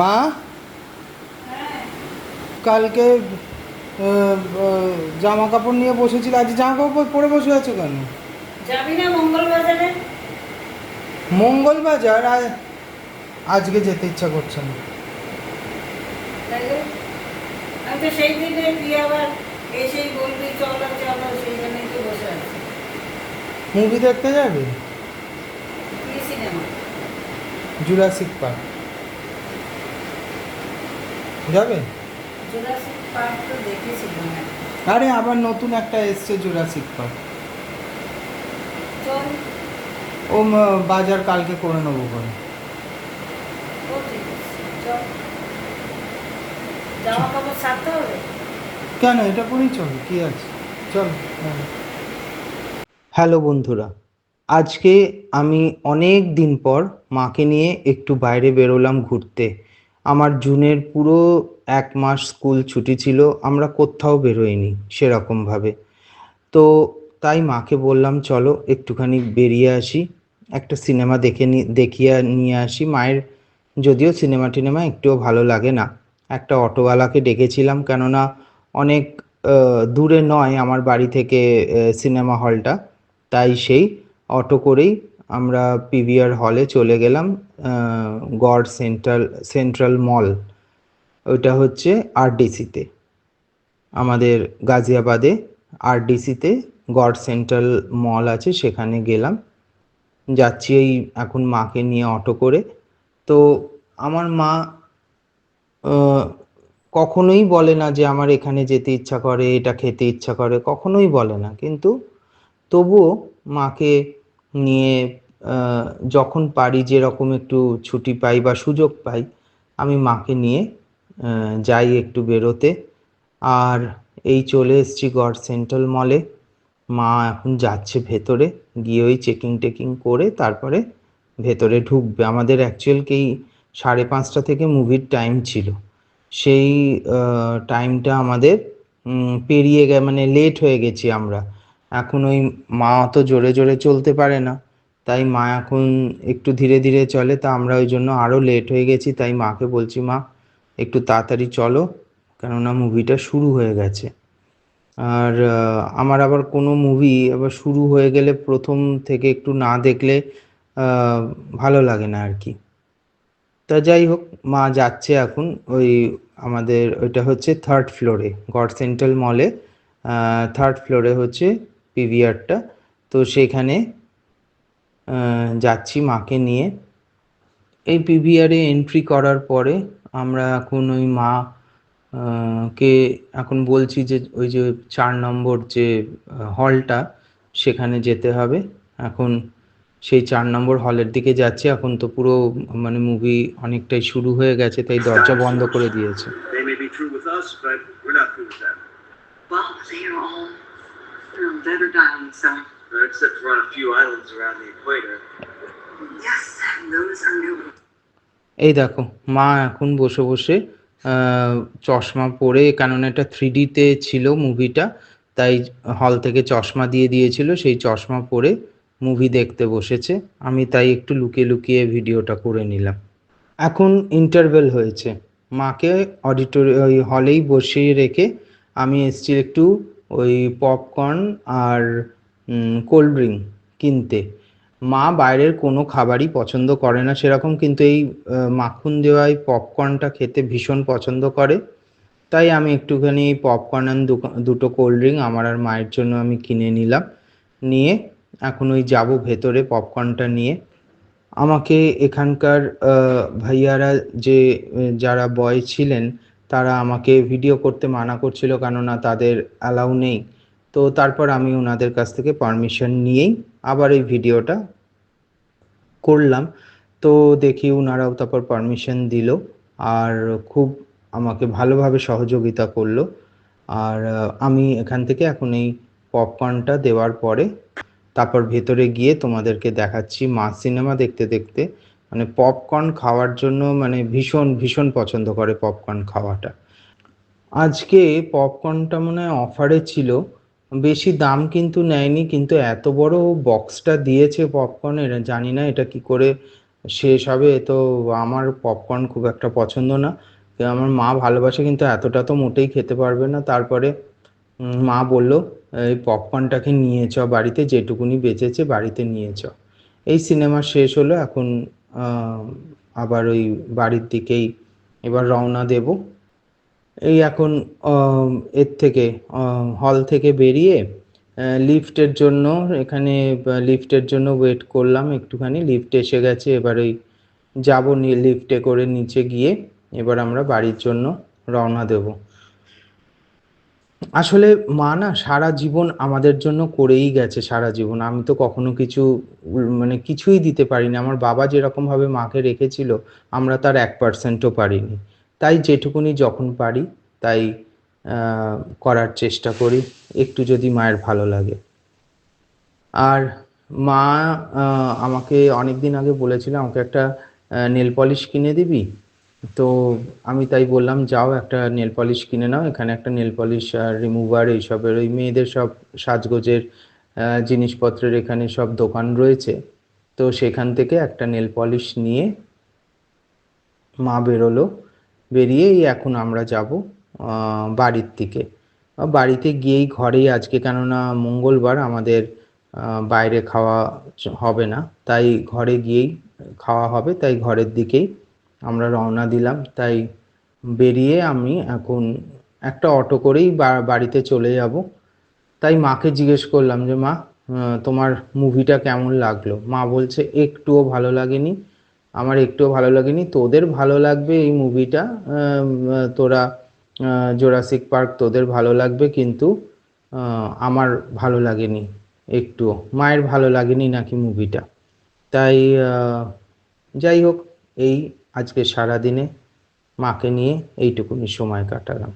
মা? কালকে জামা কাপড় নিয়ে বসেছিল আজ জামা কাপড় পরে বসে আছো কেন? যাবি না মঙ্গল বাজারে মঙ্গল বাজার আর আজকে যেতে ইচ্ছা করছে না। আমি তো সেই দিনে তুই আবার এসেই বলবি চলো চলো সেই তো বসে আছি। মুভি দেখতে যাবে? সিনেমা জুরাসিক পার্ক যাবে? আরে আবার নতুন একটা এসছে জুরাসিক পার্ক। ও বাজার কালকে করে নেব করে কেন এটা করেই চলো কি আছে? চল হ্যালো বন্ধুরা আজকে আমি অনেক দিন পর মাকে নিয়ে একটু বাইরে বেরোলাম ঘুরতে। আমার জুনের পুরো এক মাস স্কুল ছুটি ছিল, আমরা কোথাও বেরোইনি সেরকমভাবে। তো তাই মাকে বললাম, চলো একটুখানি বেরিয়ে আসি, একটা সিনেমা দেখে দেখিয়ে নিয়ে আসি। মায়ের যদিও সিনেমা টিনেমা একটুও ভালো লাগে না। একটা অটোওয়ালাকে ডেকেছিলাম, কেননা অনেক দূরে নয় আমার বাড়ি থেকে সিনেমা হলটা। তাই সেই অটো করেই আমরা পিভিআর হলে চলে গেলাম। গড় সেন্ট্রাল সেন্ট্রাল মল। ওইটা হচ্ছে আরডিসিতে। আমাদের গাজিয়াবাদে আরডিসিতে গড সেন্ট্রাল মল আছে, সেখানে গেলাম। যাচ্ছি এই এখন মাকে নিয়ে অটো করে। তো আমার মা কখনোই বলে না যে আমার এখানে যেতে ইচ্ছা করে, এটা খেতে ইচ্ছা করে, কখনোই বলে না। কিন্তু তবুও মাকে নিয়ে যখন পারি যেরকম একটু ছুটি পাই বা সুযোগ পাই, আমি মাকে নিয়ে যাই একটু বেরোতে। আর এই চলে এসেছি গড সেন্ট্রাল মলে। মা এখন যাচ্ছে ভেতরে, গিয়ে ওই চেকিং টেকিং করে তারপরে ভেতরে ঢুকবে। আমাদের অ্যাকচুয়ালকেই সাড়ে পাঁচটা থেকে মুভির টাইম ছিল। সেই টাইমটা আমাদের পেরিয়ে গে মানে লেট হয়ে গেছি আমরা। এখন ওই মা অত জোরে জোরে চলতে পারে না। তাই মা এখন একটু ধীরে ধীরে চলে, তা আমরা ওই জন্য আরও লেট হয়ে গেছি, তাই মাকে বলছি, মা, একটু তাড়াতাড়ি চলো। কেননা মুভিটা শুরু হয়ে গেছে। আর আমার আবার কোনো মুভি আবার শুরু হয়ে গেলে প্রথম থেকে একটু না দেখলে ভালো লাগে না আর কি তা যাই হোক, মা যাচ্ছে এখন ওই আমাদের, ওইটা হচ্ছে থার্ড ফ্লোরে গড সেন্ট্রাল মলে থার্ড ফ্লোরে হচ্ছে পিভিআরটা তো সেখানে যাচ্ছি মাকে নিয়ে। এই পিভিআরে এন্ট্রি করার পরে আমরা এখন ওই মা কে এখন বলছি যে ওই যে চার নম্বর যে হলটা সেখানে যেতে হবে। এখন সেই চার নম্বর হলের দিকে যাচ্ছি। এখন তো পুরো মানে মুভি অনেকটাই শুরু হয়ে গেছে তাই দরজা বন্ধ করে দিয়েছে. Well, they are all you know, dead or dying, so except for on a few islands around the equator. yes, those are new. এই দেখো মা এখন বসে বসে চশমা পরে কারণ এটা থ্রি ডিতে ছিল মুভিটা তাই হল থেকে চশমা দিয়ে দিয়েছিল সেই চশমা পরে মুভি দেখতে বসেছে আমি তাই একটু লুকিয়ে লুকিয়ে ভিডিওটা করে নিলাম এখন ইন্টারভেল হয়েছে মাকে অডিটোরি ওই হলেই বসিয়ে রেখে আমি এসেছি একটু ওই পপকর্ন আর কোল্ড ড্রিঙ্ক কিনতে। মা বাইরের কোনো খাবারই পছন্দ করে না। সেরকম কিন্তু এই মাখন দেওয়া এই পপকর্নটা খেতে ভীষণ পছন্দ করে। তাই আমি একটুখানি পপকর্ন দুকা- দুটো কোল্ড ড্রিঙ্ক আমার আর মায়ের জন্য আমি কিনে নিলাম। নিয়ে এখন ওই যাব ভেতরে পপকর্নটা নিয়ে। আমাকে এখানকার ভাইয়ারা যে, যারা বয় ছিলেন, তারা আমাকে ভিডিও করতে মানা করছিল কেননা তাদের অ্যালাউ নেই। তো তারপর আমি ওনাদের কাছ থেকে পারমিশন নিয়েই আবার এই ভিডিওটা করলাম। তো দেখি ওনারাও তারপর পারমিশন দিল আর খুব আমাকে ভালোভাবে সহযোগিতা করল। আর আমি এখান থেকে এখন এই পপকর্নটা দেওয়ার পরে তারপর ভেতরে গিয়ে তোমাদেরকে দেখাচ্ছি মা সিনেমা দেখতে দেখতে। মানে পপকর্ন খাওয়ার জন্য মানে ভীষণ ভীষণ পছন্দ করে পপকর্ন খাওয়াটা। আজকে পপকর্নটা মনে হয় অফারে ছিল। বেশি দাম কিন্তু নেয়নি, কিন্তু এত বড় বক্সটা দিয়েছে পপকর্নের জানি না এটা কি করে শেষ হবে। তো আমার পপকর্ন খুব একটা পছন্দ না। আমার মা ভালোবাসে, কিন্তু এতটা তো মোটেই খেতে পারবে না। তারপরে মা বলল, এই পপকর্নটাকে নিয়ে চ বাড়িতে, যেটুকুনি বেঁচেছে বাড়িতে নিয়ে চ। এই সিনেমা শেষ হলো। এখন আবার ওই বাড়ির দিকেই এবার রওনা দেব। এই এখন এর থেকে হল থেকে বেরিয়ে লিফটের জন্য, এখানে লিফটের জন্য ওয়েট করলাম একটুখানি। লিফট এসে গেছে, এবার ওই যাব লিফটে করে নিচে গিয়ে, এবার আমরা বাড়ির জন্য রওনা দেব। আসলে মা না সারা জীবন আমাদের জন্য করেই গেছে, সারা জীবন। আমি তো কখনো কিছু মানে কিছুই দিতে পারিনি। আমার বাবা যেরকম ভাবে মাকে রেখেছিল, আমরা তার এক পার্সেন্টও পারিনি। তাই যেটুকুনি যখন পারি, তাই করার চেষ্টা করি, একটু যদি মায়ের ভালো লাগে। আর মা আমাকে অনেক দিন আগে বলেছিল, আমাকে একটা নেল পলিশ কিনে দিবি? তো আমি তাই বললাম, যাও একটা নেল পলিশ কিনে নাও, এখানে একটা নেল পলিশ আর রিমুভার এইসবের, ওই মেয়েদের সব সাজগোজের জিনিসপত্রের এখানে সব দোকান রয়েছে। তো সেখান থেকে একটা নেল পলিশ নিয়ে মা বেরোলো। বেরিয়েই এখন আমরা যাব বাড়ির দিকে। বাড়িতে গিয়েই ঘরেই আজকে কেননা মঙ্গলবার আমাদের বাইরে খাওয়া হবে না। তাই ঘরে গিয়েই খাওয়া হবে, তাই ঘরের দিকেই আমরা রওনা দিলাম। তাই বেরিয়ে আমি এখন একটা অটো করেই বাড়িতে চলে যাব। তাই মাকে জিজ্ঞেস করলাম যে, মা তোমার মুভিটা কেমন লাগল? মা বলছে, একটুও ভালো লাগেনি। আমার একটুও ভালো লাগেনি। তোদের ভালো লাগবে এই মুভিটা তোরা জোরাসিক পার্ক তোদের ভালো লাগবে কিন্তু আমার ভালো লাগেনি একটুও। মায়ের ভালো লাগেনি নাকি মুভিটা তাই যাই হোক, এই আজকে সারাদিনে মাকে নিয়ে এইটুকুনি সময় কাটালাম।